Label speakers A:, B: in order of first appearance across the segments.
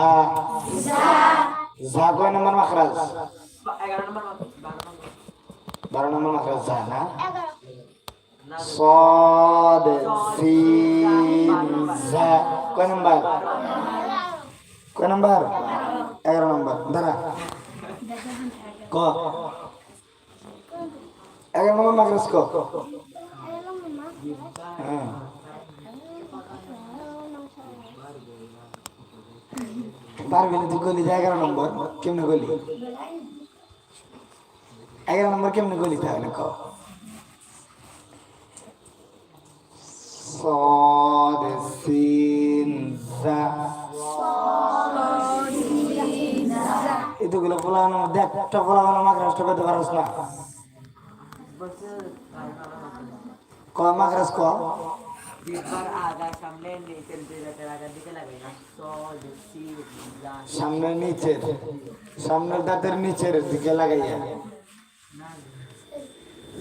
A: ঝা ঝা কয় নম্বর মাখরাজ
B: এগারো নম্বর বারো নম্বর
A: বারো নম্বর মাখরাজ ঝা না صاد سين زا কয় নাম্বার কয় নাম্বার এগারো নাম্বার দাঁড়া ক এগারো নম্বর মাদ্রাস ক হ্যাঁ পারবি না তুই গলি যে এগারো নম্বর কেমনে গলি এগারো নম্বর কেমনে গলি তাহলে ক صاد سين زا এতগুলো পোলানো দেখ একটা পোলানো মাকড়াস টা পেতে পারস না ক মাকড়াস ক
B: জিব্বার আগা সামনে নিচের দুই রাতের আগার দিকে লাগে না সল সি যা
A: সামনে নিচের সামনের দাঁতের নিচের দিকে লাগাইয়া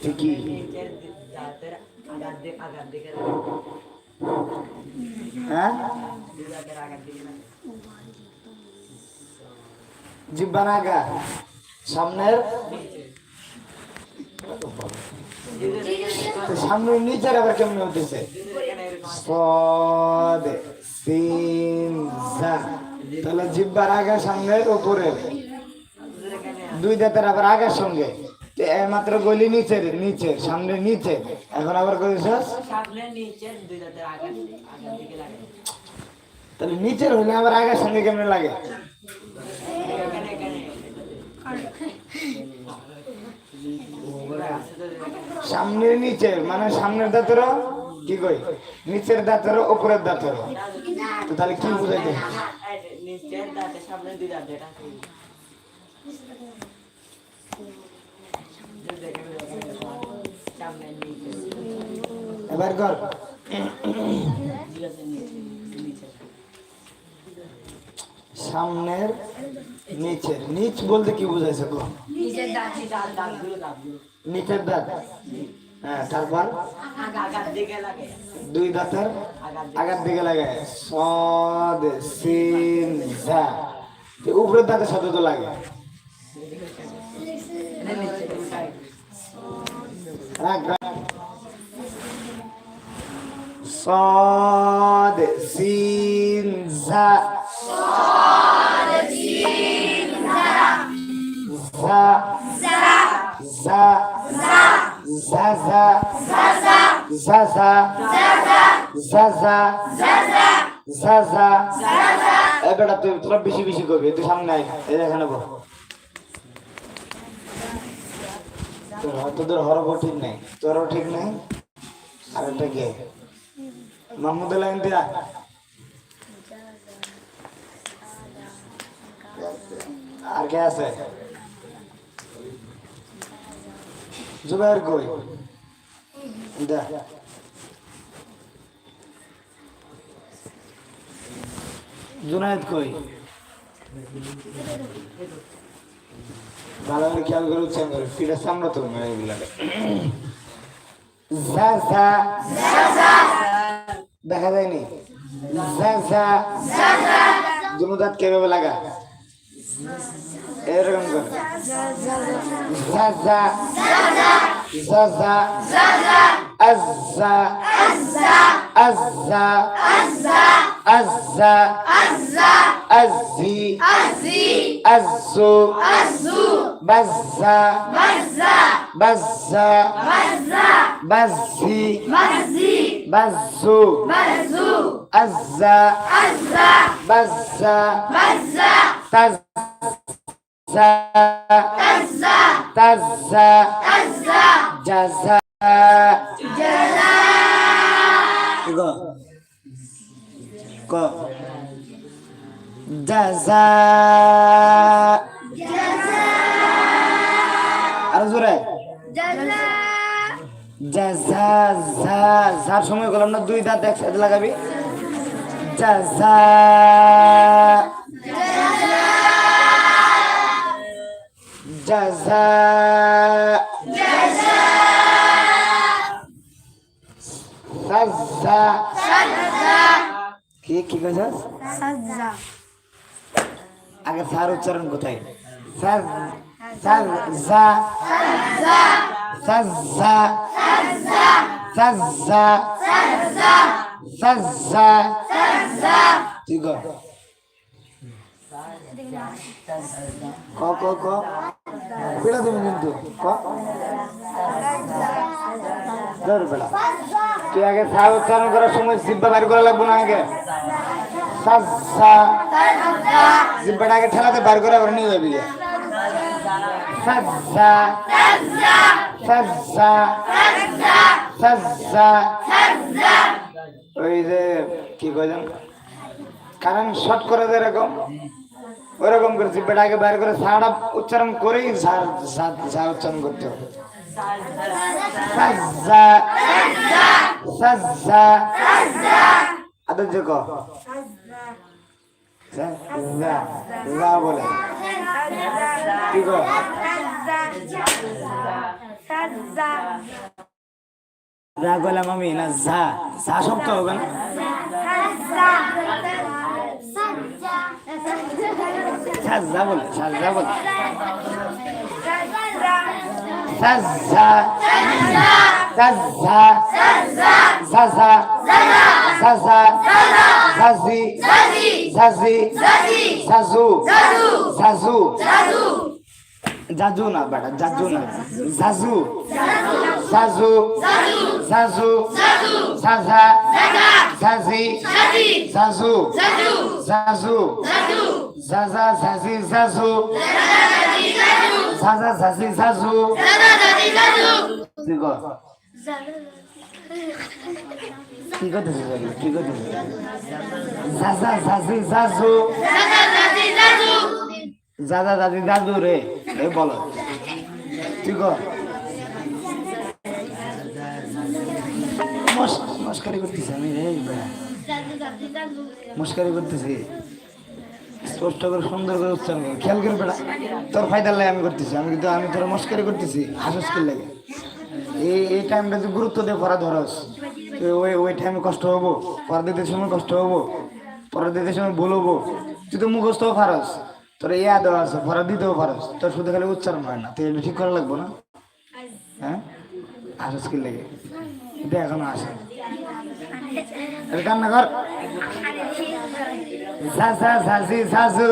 A: ঠিকই
B: নিচের দাঁতের আগার দিকে আগার দিকে লাগে
A: হ্যাঁ
B: দুই রাতের আগার দিকে লাগে
A: জিব্বা নাগা সামনের তো সামনের নিচের আবার কেমনে উঠেছে সদ সিনজা তাহলে জিব্বার আগের সঙ্গে উপরে। দুই দাঁতের আবার আগের সঙ্গে। মাত্র গলি নিচের নিচে সামনে নিচে এখন আবার
B: কই
A: তাহলে নিচের হলে আবার আগের সঙ্গে কেমন লাগে? সামনের নিচে মানে সামনের দাঁতের কি কই? নিচের দাঁতেরও উপরের দাঁতেরও তো তাহলে কি বুঝাইতে
B: নিচের দাঁতের সামনে দুই দাঁত এটা
A: এবার কর।
B: জিজ্ঞাসা নিচে নিচে
A: সামনের নিচের। নিচ বলতে কি বুঝাইছে
B: নিচের দাঁত।
A: নিচের দাঁত। হ্যাঁ তারপর দুই দাঁতের,
B: আগার দিকে
A: লাগে। সদ সিন ঝা। উপরের দাঁতে সদত লাগে। সদ সিন ঝা। ঝা। ঝা। ঝা। Zaza. Zaza. Zaza. Zaza. Zaza. Zaza. Zaza. এ বেটা তুই তোরা বেশি বেশি করবি তুই সামনে আয় এই দেখে নেব তোদের হরব ঠিক নেই তোরও ঠিক নেই আর একটা গে মাহমুদ আল্লাহ ইন্দিরা আর কে আছে জুবাইর কই দা। জুনায়েদ কই? ভালো খেয়াল করে উচ্চারণ করে। ফিরে সামনে তো এগুলা। দেখা যায়নি? যা যা দুনো দাঁত কেভাবে লাগা? এরকম করে জাজা জাজা আজ্জা আজ্জা আজ্জা azzi azzi azzu azzu bazza bazza bazza bazza bazzi bazzi bazzu bazzu azza azza bazza bazza بزا تزا تزا جزا Go. Go. জাজা আর জোরে জাজা জা যার সময় করলাম না দুই দাঁত একসাথে লাগাবি জাজা জাজা। সাজা কি কি কইছস
C: সাজা
A: আগে সার উচ্চারণ কোথায়? সার সার জা সার জা সার জা সার জা ঠিক আছে ক ক ক? বেড়া তুমি কিন্তু তুই আগে সা উচ্চারণ করার সময় জিব্বা বাইর করা লাগবো না আগে জিব্বাটা আগে ঠেলাতে বাইর করে আবার নিয়ে যাবি ওই যে কি কয় শর্ট করে দেয় এরকম ওরকম করে জিব্বাটা আগে বাইর করে সাড়া উচ্চারণ করেই ঝা ঝা ঝা উচ্চারণ করতে হবে। সাজা সাজা আদর যে ক। সাজা বলে। কি আমি না যা যা শব্দ হবে না? সাজা বলে সাজা বলে। সাজা। সাজা। সাজা। সাজা। সাজি। সাজি। সাজু। সাজু। জাজু না বেটা জাজু না। জাজু। সাজু সাজু সাজা সাজি সাজু সাজু সাজা সাজি সাজু সাজা সাজি সাজু ঠিক কি করতেছিস? কি করতেছিস? সাজা সাজি সাজু। দাদা দাদি দাদু রে বলো। ঠিক মস্কারি করতেছি আমি রে মস্কারি করতেছি। স্পষ্ট করে সুন্দর করে উচ্চারণ করে। খেয়াল করে বেড়া তোর ফায়দার লাগে আমি করতেছি। আমি কিন্তু আমি তোর মস্কারি করতেছি হাসস করে লাগে। এই এই টাইমটা তুই গুরুত্ব দিয়ে পড়া ধরস। ওই ওই টাইমে কষ্ট হব পড়া দিতে সময় কষ্ট হব পড়া দিতে সময় ভুল হব। তুই তো মুখস্থ পারস তোর ইয়া দেওয়া আছে পড়া দিতেও পারস। তোর শুধু খালি উচ্চারণ হয় না তুই এটা ঠিক করা লাগবো না? হ্যাঁ? হাসস কি লাগে। এটা এখনও আসে কর সাসা সাসি সাসু।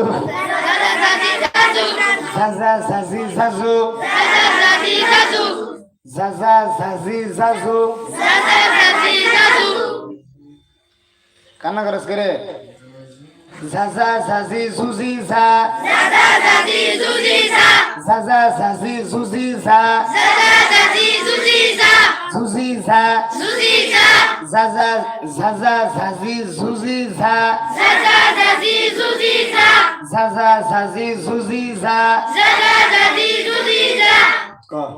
A: সাসা সাসি সাসু। সাসা সাসি সাসু। কান্না করস করে সাসা সাসি সুসি সা। সাসা সা সুসি সা। ক
C: Zaza Zuzi za Zaza Zuzi za Zaza
A: সাসা সাসি সুসি সা সাসা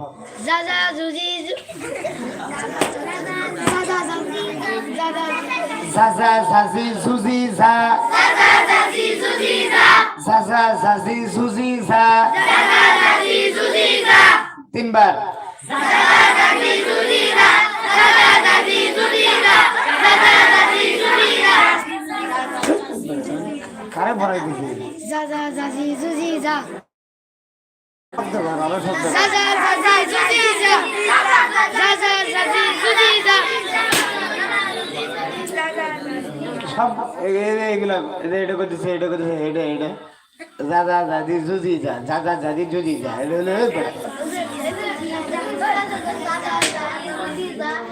A: সাসি সুসি সা তিনবার কারে ভরাই দিছি
C: Zaza Zazi Zuzi Za
A: কর আরও শব্দ কর।
C: Zaza Zazi Zuzi Za Zaza Zazi Zuzi Za
A: সব এ- এ- এগুলো এটা এটা করতেছে এটা করতেছে এটা এটা দাদা দাদি জুজি যা দাদা দাদি জুজি যা এটা হলো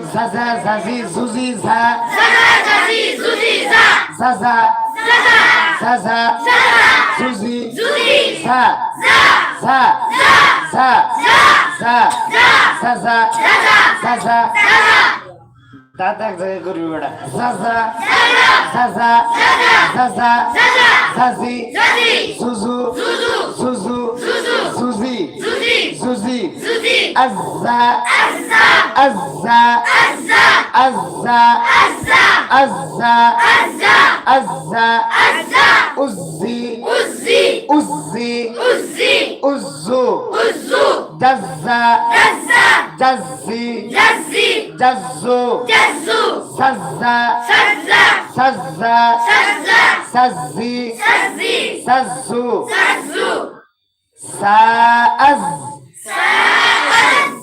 A: বেড়া। সাসা সাসি সুজি সা সাসা সাসা সুজি সা সা সা সা সাসা সাসা দাদা এক জায়গায় করবি বেটা সাসা সাসা সাসা সাসি সুজু সুজু সুজি সুজি আজ্জা আজ্জা আজ্জা আজ্জা আজ্জা উজ্জি উজ্জি, উজ্জু জাজ্জা, জাজ্জি, জাজ্জু
C: জাজ্জু
A: সাজ্জা
C: সাজ্জা
A: সাজ্জা
C: সাজ্জা,
A: সাজ্জি
C: সাজি
A: সাজ্জু
C: সাজু
A: সাআজ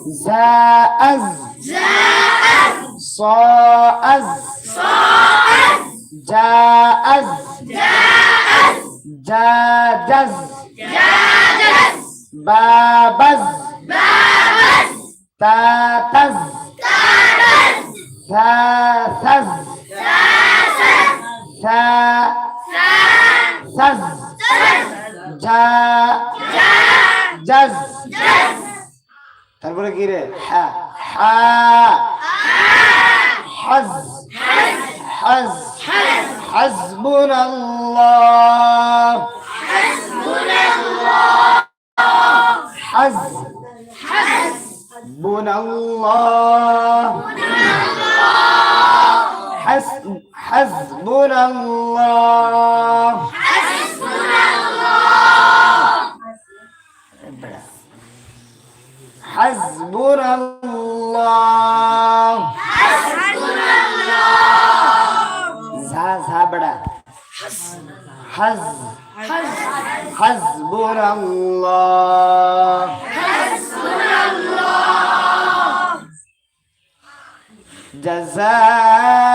A: জাআজ
C: জাআজ সাআজ
A: সাআজ
C: জাআজ
A: জাআজ
C: জাজাজ জাজাজ
A: বাবাজ
C: বাবাজ
A: তা তারপরে কি রে হা হা হাজ হাজ حسبنا الله حسبنا الله حسب حسبنا الله حسبنا الله زا زا بڑا حز حسبنا الله جزاء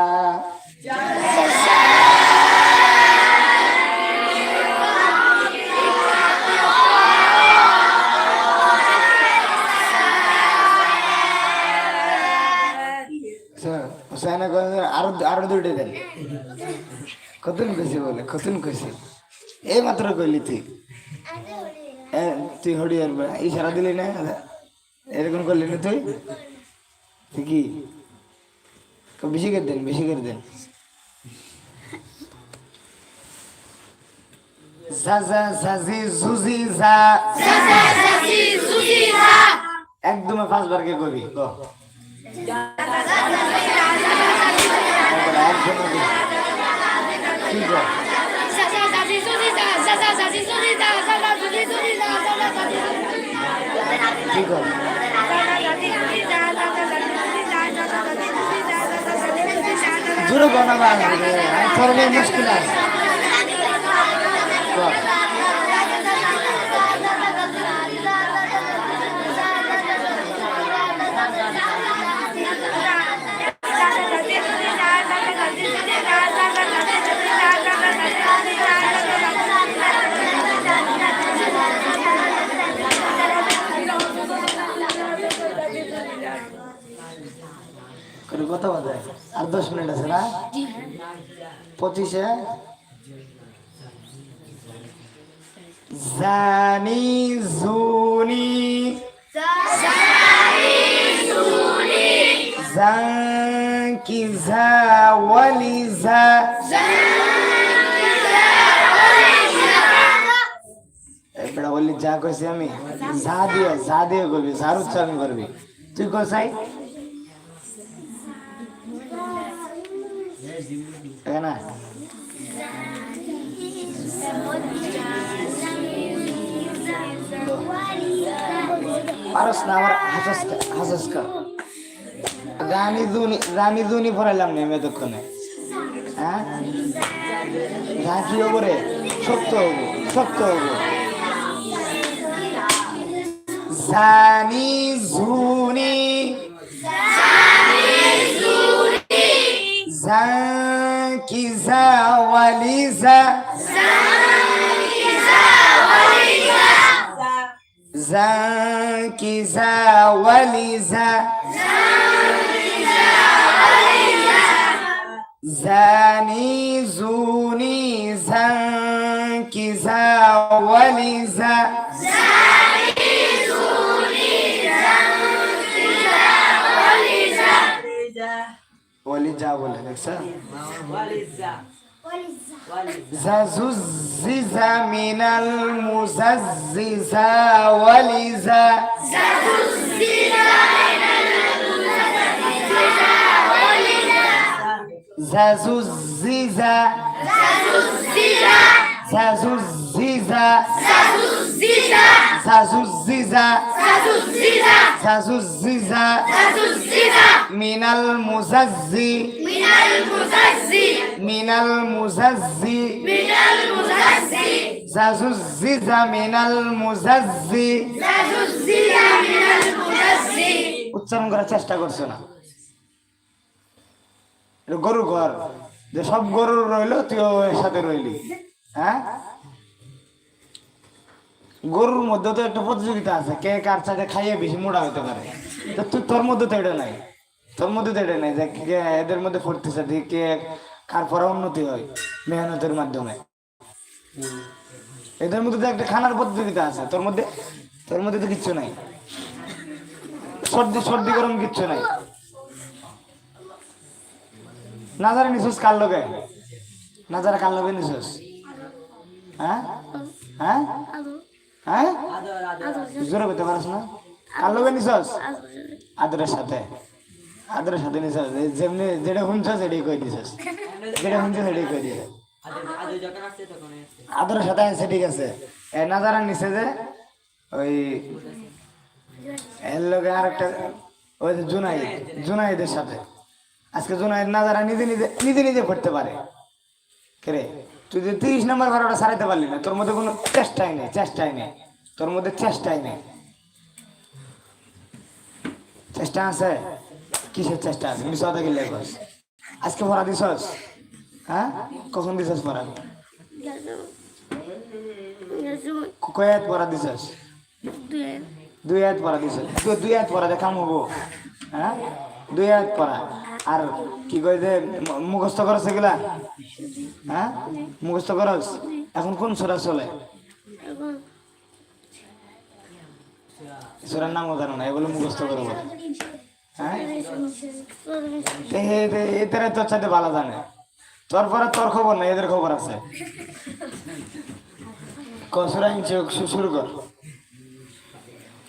A: আরও দুইটা দেন কতন কইছে বলে কতন কইছে এই মাত্র কইলি তুই তুই বে- ইশারা দিলি না এরকম করলি না তুই তুই কি বেশি করে দেন বেশি করে দেন একদম পাঁচবার কে কবি ক একদম কি কর
C: সাজা সাজি সুজিরা সাজা সাজি সুজিরা সাজা সুজি সুজিরা সাজা সাজি
A: কি কর জোরে বানাবা সর্বে মুশকিল আছে দশ মিনিট আছে না পঁচিশে? জানি জুনি। জাকি জা ওয়ালি যা। কইছি আমি। যা দিয়ে যা দিয়ে করবি, যার উচ্চারণ করবি। তুই কোথায় না পারস রানী দুনি রানী দুনি পড়াইলাম না আমি এতক্ষণে হ্যাঁ কি হব রে সত্য হব সত্য হব জুনি وليزة زنكزة وليزة زاني زوني زنكزة وليزة زاني زوني زنكزة وليزة وليزة বলে দেখছ জাজুজিজা মিনাল মুজাজ্জিজা ওয়ালিজা জাজুজিজা জাজুজিজা জাজুজিজা জাজুজিজা মিনাল মুজাজ্জি মিনাল মুজাজ্জি জাজুজিজা মিনাল মুজাজ্জি উচ্চারণ করার চেষ্টা করছ না। গরু ঘর। যে সব গরু রইল তুইও এর সাথে রইলি। হ্যাঁ? গরুর মধ্যে তো একটা প্রতিযোগিতা আছে কে কার সাথে খাইয়ে বেশি মোড়া হইতে পারে। তো তুই তোর মধ্যে তো এটা নাই। তোর মধ্যে তো এটা নাই যে কে এদের মধ্যে পড়তেছে যে কে কার পরে উন্নতি হয় মেহনতের মাধ্যমে। এদের মধ্যে তো একটা খানার প্রতিযোগিতা আছে তোর মধ্যে? তোর মধ্যে তো কিচ্ছু নাই। সর্দি সর্দি গরম কিচ্ছু নাই। নাজারে নিছুস কার লোকে না নাজারে কার লোকে নিছুস হ্যাঁ? হ্যাঁ? হ্যাঁ? জোরে করতে না? কার আদরের সাথে। সাথে যেমনি যেটা কই সাথে ঠিক আছে। এ নাজারা নিছে যে, ওই এর লগে আরেকটা, ওই যে জুনাইদ, জুনাইদের সাথে। আজকে জুনাইদ নাজারা নিজে নিজে নিজে নিজে পড়তে পারে। কে তুই যে তিরিশ নম্বর ভাড়াটা সারাইতে পারলি না তোর মধ্যে কোনো চেষ্টাই নেই চেষ্টাই নেই। তোর মধ্যে চেষ্টাই নেই। চেষ্টা আছে? কিসের চেষ্টা? আছে মিস কথা গেলে বস আজকে পড়া দিছস? হ্যাঁ? কখন দিছস পড়া? কয়াত পড়া দিছস? দুই হাত পড়া দিছস। দুই হাত পড়া দেখাম হব। হ্যাঁ? দুই হাত পড়া আর কি কই যে মুখস্থ করছ এগুলা? হ্যাঁ? মুখস্থ করস? এখন কোন সোরা চলে? সোরার নামও জানো না, এগুলো মুখস্থ করো বলে হ্যাঁ এদের তোর সাথে ভালো জানে। তোর পরে তোর খবর নাই, এদের খবর আছে। কসরা ইঞ্চি শুরু কর।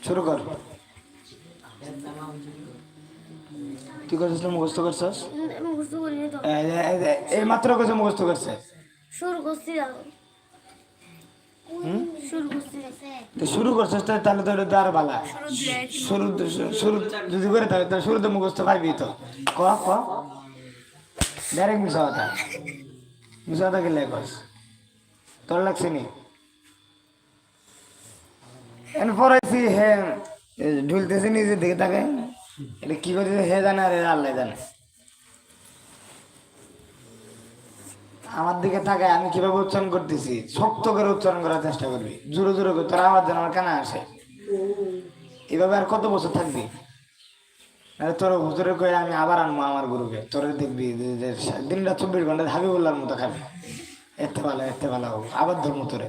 A: শুরু কর। তুই করছিস মুখস্থ করছিস?
C: মুখস্থ করিনি তো।
A: এই মাত্র কিছু মুখস্থ করছে?
C: শুরু করছি শুরু
A: তো শুরু করছিস তাহলে তো এটা তো আর বালা। শুরু শুরু যদি করে থাকে তাহলে শুরুতে মুখস্থ পাইবি তো। ক ক? ডাইরেক্ট মিশা কথা। মিশা কথা গেলে কস? তোর লাগছে নি? এরপর আছি হে এ ঢুলতেছে নিজের দিকে তাকে এটা কি করতেছে হে জানে আর আল্লাহ জানে। আমার দিকে তাকায় আমি কীভাবে উচ্চারণ করতেছি? শক্ত করে উচ্চারণ করার চেষ্টা করবি। জোরে জোরে করে, তোর আওয়াজ যেন আমার কানে আসে। এভাবে আর কত বছর থাকবি? তোর হুজুরে কয়ে আমি আবার আনব আমার গুরুকে তোরে দেখবি দিনটা চব্বিশ ঘণ্টা হাবিবুল্লার মতো খাবি। এতে ভালো এতে ভালো আবার ধর্ম তোরে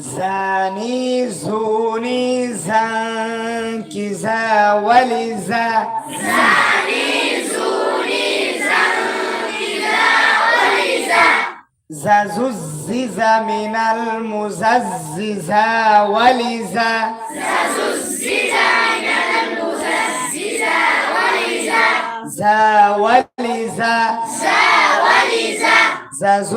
A: زاني زوني زان كذا ولزا زازوزيزا من المزززا ولزا زا ولزا زازو